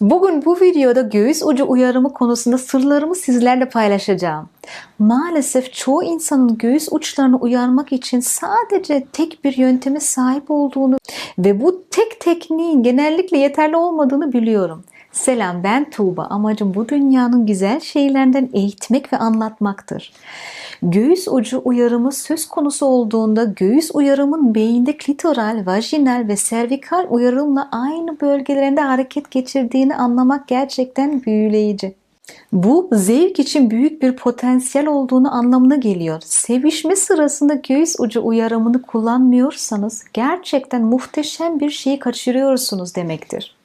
Bugün bu videoda göğüs ucu uyarımı konusunda sırlarımı sizlerle paylaşacağım. Maalesef çoğu insanın göğüs uçlarını uyarmak için sadece tek bir yönteme sahip olduğunu ve bu tek tekniğin genellikle yeterli olmadığını biliyorum. Selam ben Tuğba. Amacım bu dünyanın güzel şeylerinden eğitmek ve anlatmaktır. Göğüs ucu uyarımı söz konusu olduğunda göğüs uyarımın beyinde klitoral, vajinal ve servikal uyarımla aynı bölgelerinde hareket geçirdiğini anlamak gerçekten büyüleyici. Bu zevk için büyük bir potansiyel olduğunu anlamına geliyor. Sevişme sırasında göğüs ucu uyarımını kullanmıyorsanız gerçekten muhteşem bir şeyi kaçırıyorsunuz demektir.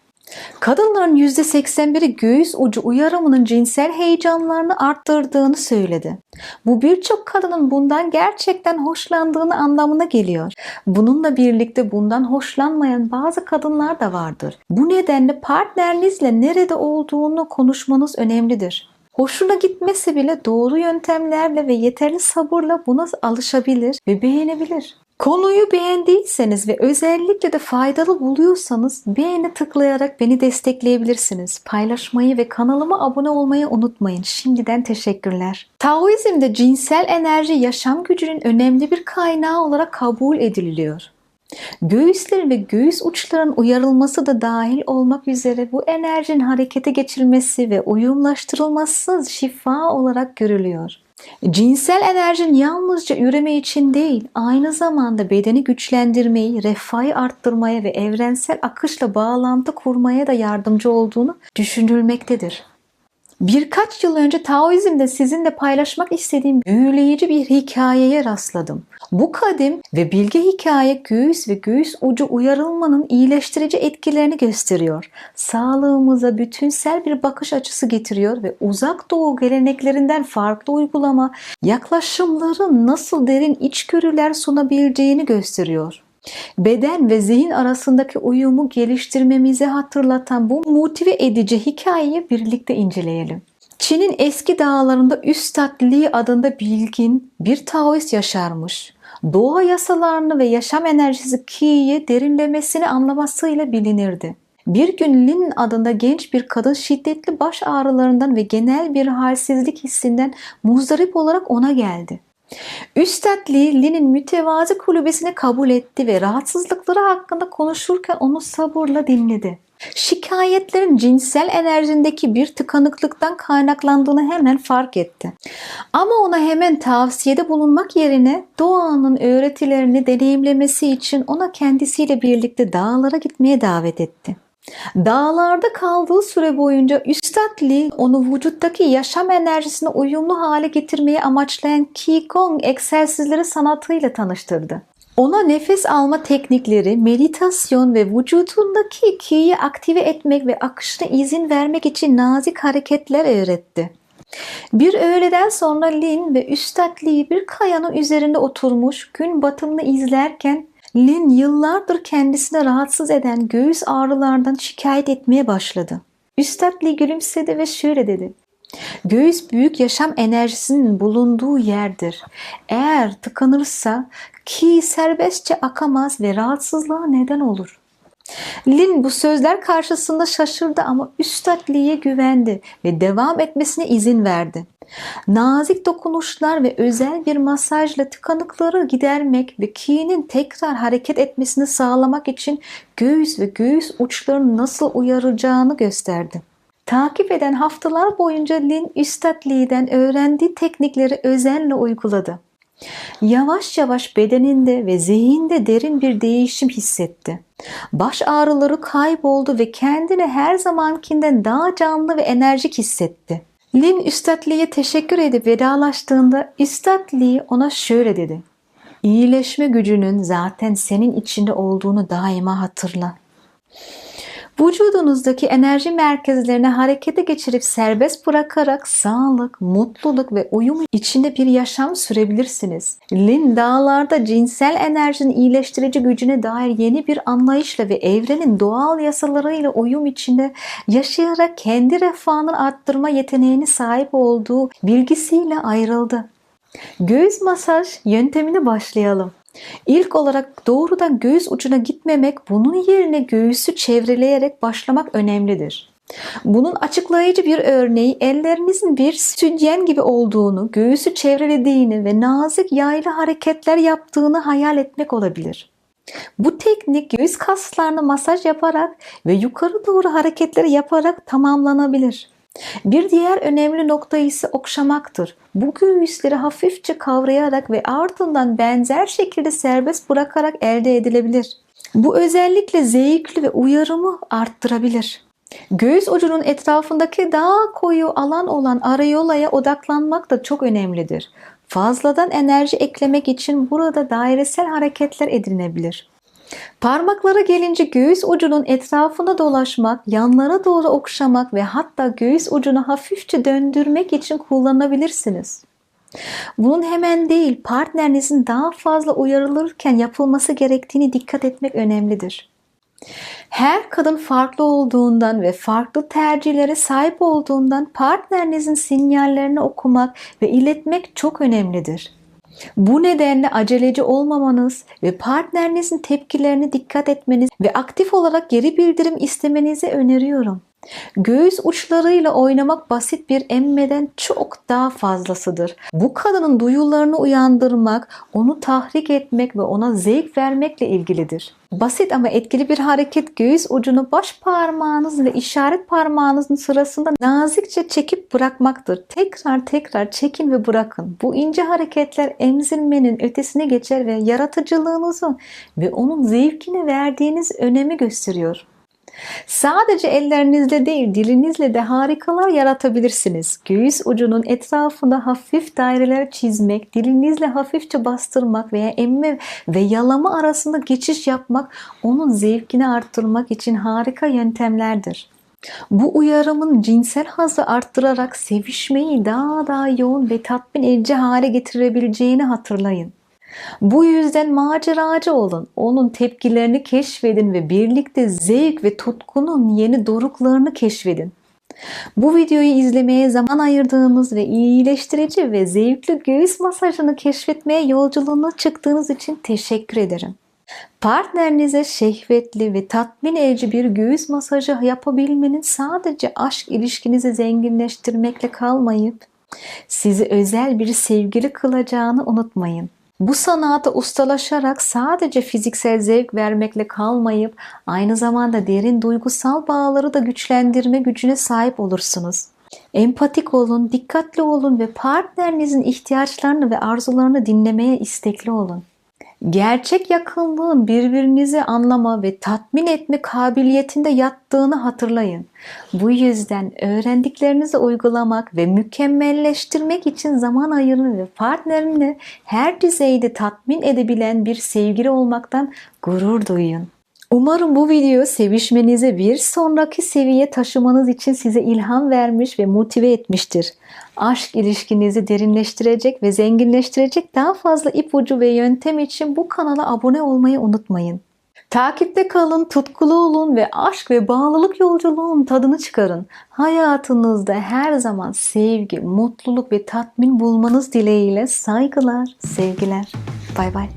Kadınların %81'i göğüs ucu uyarımının cinsel heyecanlarını arttırdığını söyledi. Bu birçok kadının bundan gerçekten hoşlandığını anlamına geliyor. Bununla birlikte bundan hoşlanmayan bazı kadınlar da vardır. Bu nedenle partnerinizle nerede olduğunu konuşmanız önemlidir. Hoşuna gitmesi bile doğru yöntemlerle ve yeterli sabırla buna alışabilir ve beğenebilir. Konuyu beğendiyseniz ve özellikle de faydalı buluyorsanız beğeni tıklayarak beni destekleyebilirsiniz. Paylaşmayı ve kanalıma abone olmayı unutmayın. Şimdiden teşekkürler. Taoizm'de cinsel enerji yaşam gücünün önemli bir kaynağı olarak kabul ediliyor. Göğüslerin ve göğüs uçlarının uyarılması da dahil olmak üzere bu enerjinin harekete geçirilmesi ve uyumlaştırılması şifa olarak görülüyor. Cinsel enerjinin yalnızca üreme için değil, aynı zamanda bedeni güçlendirmeyi, refahı arttırmaya ve evrensel akışla bağlantı kurmaya da yardımcı olduğunu düşünülmektedir. Birkaç yıl önce Taoizm'de sizinle paylaşmak istediğim büyüleyici bir hikayeye rastladım. Bu kadim ve bilge hikaye göğüs ve göğüs ucu uyarılmanın iyileştirici etkilerini gösteriyor. Sağlığımıza bütünsel bir bakış açısı getiriyor ve uzak doğu geleneklerinden farklı uygulama, yaklaşımların nasıl derin içgörüler sunabileceğini gösteriyor. Beden ve zihin arasındaki uyumu geliştirmemizi hatırlatan bu motive edici hikayeyi birlikte inceleyelim. Çin'in eski dağlarında Üstad Li adında bilgin bir Taoist yaşarmış. Doğa yasalarını ve yaşam enerjisi Ki'yi derinlemesine anlamasıyla bilinirdi. Bir gün Lin adında genç bir kadın şiddetli baş ağrılarından ve genel bir halsizlik hissinden muzdarip olarak ona geldi. Üstad Lee, Lin'in mütevazi kulübesini kabul etti ve rahatsızlıkları hakkında konuşurken onu sabırla dinledi. Şikayetlerin cinsel enerjindeki bir tıkanıklıktan kaynaklandığını hemen fark etti. Ama ona hemen tavsiyede bulunmak yerine doğanın öğretilerini deneyimlemesi için ona kendisiyle birlikte dağlara gitmeye davet etti. Dağlarda kaldığı süre boyunca Üstad Lee onu vücuttaki yaşam enerjisine uyumlu hale getirmeyi amaçlayan Qigong egzersizleri sanatıyla tanıştırdı. Ona nefes alma teknikleri, meditasyon ve vücudundaki ki'yi aktive etmek ve akışına izin vermek için nazik hareketler öğretti. Bir öğleden sonra Lin ve Üstad Lee bir kayanın üzerinde oturmuş gün batımını izlerken Lin yıllardır kendisini rahatsız eden göğüs ağrılardan şikayet etmeye başladı. Üstad Lee gülümsedi ve şöyle dedi. Göğüs büyük yaşam enerjisinin bulunduğu yerdir. Eğer tıkanırsa ki serbestçe akamaz ve rahatsızlığa neden olur. Lin bu sözler karşısında şaşırdı ama Üstad Lee'ye güvendi ve devam etmesine izin verdi. Nazik dokunuşlar ve özel bir masajla tıkanıkları gidermek ve ki'nin tekrar hareket etmesini sağlamak için göğüs ve göğüs uçlarını nasıl uyaracağını gösterdi. Takip eden haftalar boyunca Lin Üstad Lee'den öğrendiği teknikleri özenle uyguladı. Yavaş yavaş bedeninde ve zihinde derin bir değişim hissetti. Baş ağrıları kayboldu ve kendini her zamankinden daha canlı ve enerjik hissetti. Lin Üstad Lee'ye teşekkür edip vedalaştığında Üstad Lee ona şöyle dedi. İyileşme gücünün zaten senin içinde olduğunu daima hatırla. Vücudunuzdaki enerji merkezlerini harekete geçirip serbest bırakarak sağlık, mutluluk ve uyum içinde bir yaşam sürebilirsiniz. Lin dağlarda cinsel enerjinin iyileştirici gücüne dair yeni bir anlayışla ve evrenin doğal yasalarıyla uyum içinde yaşayarak kendi refahını arttırma yeteneğini sahip olduğu bilgisiyle ayrıldı. Göğüs masaj yöntemine başlayalım. İlk olarak doğrudan göğüs ucuna gitmemek, bunun yerine göğüsü çevreleyerek başlamak önemlidir. Bunun açıklayıcı bir örneği ellerinizin bir sütyen gibi olduğunu, göğüsü çevrelediğini ve nazik yaylı hareketler yaptığını hayal etmek olabilir. Bu teknik göğüs kaslarını masaj yaparak ve yukarı doğru hareketleri yaparak tamamlanabilir. Bir diğer önemli nokta ise okşamaktır. Bu göğüsleri hafifçe kavrayarak ve ardından benzer şekilde serbest bırakarak elde edilebilir. Bu özellikle zevkli ve uyarımı arttırabilir. Göğüs ucunun etrafındaki daha koyu alan olan arayolaya odaklanmak da çok önemlidir. Fazladan enerji eklemek için burada dairesel hareketler edinebilir. Parmaklara gelince göğüs ucunun etrafında dolaşmak, yanlara doğru okşamak ve hatta göğüs ucunu hafifçe döndürmek için kullanabilirsiniz. Bunun hemen değil, partnerinizin daha fazla uyarılırken yapılması gerektiğini dikkat etmek önemlidir. Her kadın farklı olduğundan ve farklı tercihlere sahip olduğundan partnerinizin sinyallerini okumak ve iletmek çok önemlidir. Bu nedenle aceleci olmamanız ve partnerinizin tepkilerine dikkat etmeniz ve aktif olarak geri bildirim istemenizi öneriyorum. Göğüs uçlarıyla oynamak basit bir emmeden çok daha fazlasıdır. Bu kadının duyularını uyandırmak, onu tahrik etmek ve ona zevk vermekle ilgilidir. Basit ama etkili bir hareket göğüs ucunu baş parmağınız ve işaret parmağınızın sırasında nazikçe çekip bırakmaktır. Tekrar tekrar çekin ve bırakın. Bu ince hareketler emzirmenin ötesine geçer ve yaratıcılığınızı ve onun zevkini verdiğiniz önemi gösteriyor. Sadece ellerinizle değil dilinizle de harikalar yaratabilirsiniz. Göğüs ucunun etrafında hafif daireler çizmek, dilinizle hafifçe bastırmak veya emme ve yalama arasında geçiş yapmak onun zevkini arttırmak için harika yöntemlerdir. Bu uyarımın cinsel hazı arttırarak sevişmeyi daha daha yoğun ve tatmin edici hale getirebileceğini hatırlayın. Bu yüzden maceracı olun. Onun tepkilerini keşfedin ve birlikte zevk ve tutkunun yeni doruklarını keşfedin. Bu videoyu izlemeye zaman ayırdığınız ve iyileştirici ve zevkli göğüs masajını keşfetmeye yolculuğuna çıktığınız için teşekkür ederim. Partnerinize şehvetli ve tatmin edici bir göğüs masajı yapabilmenin sadece aşk ilişkinizi zenginleştirmekle kalmayıp sizi özel bir sevgili kılacağını unutmayın. Bu sanata ustalaşarak sadece fiziksel zevk vermekle kalmayıp aynı zamanda derin duygusal bağları da güçlendirme gücüne sahip olursunuz. Empatik olun, dikkatli olun ve partnerinizin ihtiyaçlarını ve arzularını dinlemeye istekli olun. Gerçek yakınlığın birbirinizi anlama ve tatmin etme kabiliyetinde yattığını hatırlayın. Bu yüzden öğrendiklerinizi uygulamak ve mükemmelleştirmek için zaman ayırın ve partnerini her düzeyde tatmin edebilen bir sevgili olmaktan gurur duyun. Umarım bu video sevişmenizi bir sonraki seviyeye taşımanız için size ilham vermiş ve motive etmiştir. Aşk ilişkinizi derinleştirecek ve zenginleştirecek daha fazla ipucu ve yöntem için bu kanala abone olmayı unutmayın. Takipte kalın, tutkulu olun ve aşk ve bağlılık yolculuğun tadını çıkarın. Hayatınızda her zaman sevgi, mutluluk ve tatmin bulmanız dileğiyle saygılar, sevgiler. Bay bay.